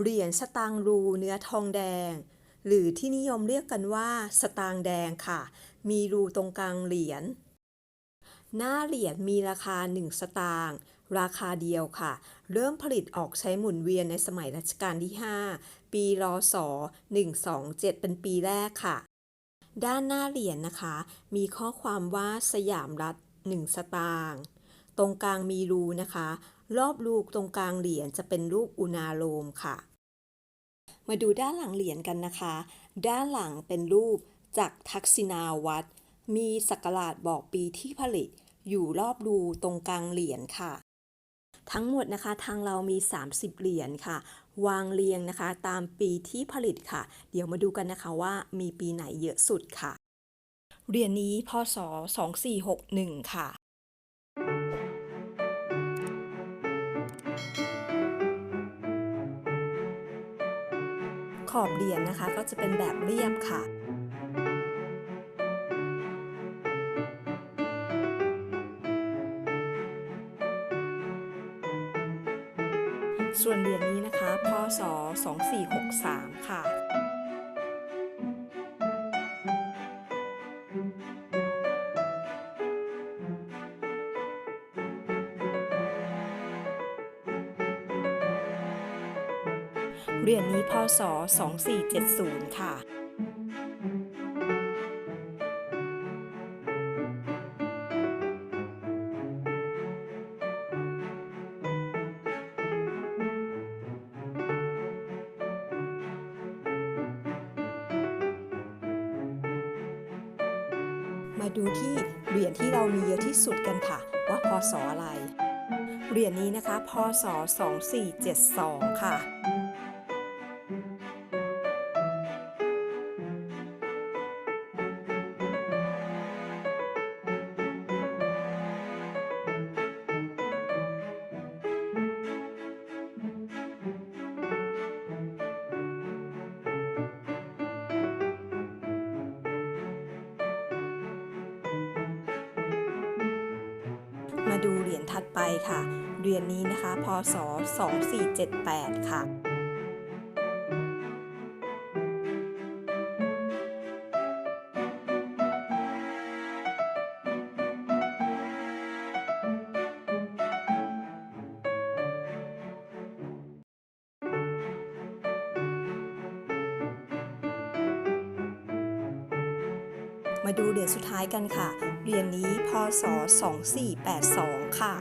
เหรียญสตางรูเนื้อทองแดง หรือที่นิยมเรียกกันว่าสตางแดงค่ะ มีรูตรงกลางเหรียญหน้าเหรียญมีราคา 1 สตางค์ราคาเดียวค่ะ เริ่มผลิตออกใช้หมุนเวียนในสมัยรัชกาลที่ 5 ปีรศ127 เป็นปีแรกค่ะ ด้านหน้าเหรียญนะคะ มีข้อความว่าสยามรัฐ 1 สตางค์ ตรงกลางมีรูนะคะ รอบรูตรงกลางเหรียญจะเป็นรูปอุณาโลมค่ะ มาดูด้านหลังเหรียญกันนะคะ ด้านหลังเป็นรูปจากทักษิณาวัตมีสักราชบอกปีที่ผลิต อยู่รอบรูตรงกลางเหรียญค่ะ ทั้งหมดนะคะทางเรามี 30 เหรียญค่ะ วางเรียงนะคะตามปีที่ผลิตค่ะ เดี๋ยวมาดูกันนะคะว่ามีปีไหนเยอะสุดค่ะ เหรียญนี้พศ 2461 ค่ะ ขอบเหรียญนะคะ ก็จะเป็นแบบเรียบค่ะส่วนเหรียญนี้นะคะ พศ 2463 ค่ะ เหรียญนี้พศ 2470 ค่ะมาดูที่เหรียญที่เรามีเยอะที่สุดกันค่ะ ว่าพศอะไร เหรียญนี้นะคะ พศ 2472 ค่ะ มาดูเหรียญถัดไปค่ะ เหรียญนี้นะคะ พศ 2478 ค่ะ มาดูเหรียญสุดท้ายกันค่ะ เหรียญนี้พศ 2482 ค่ะ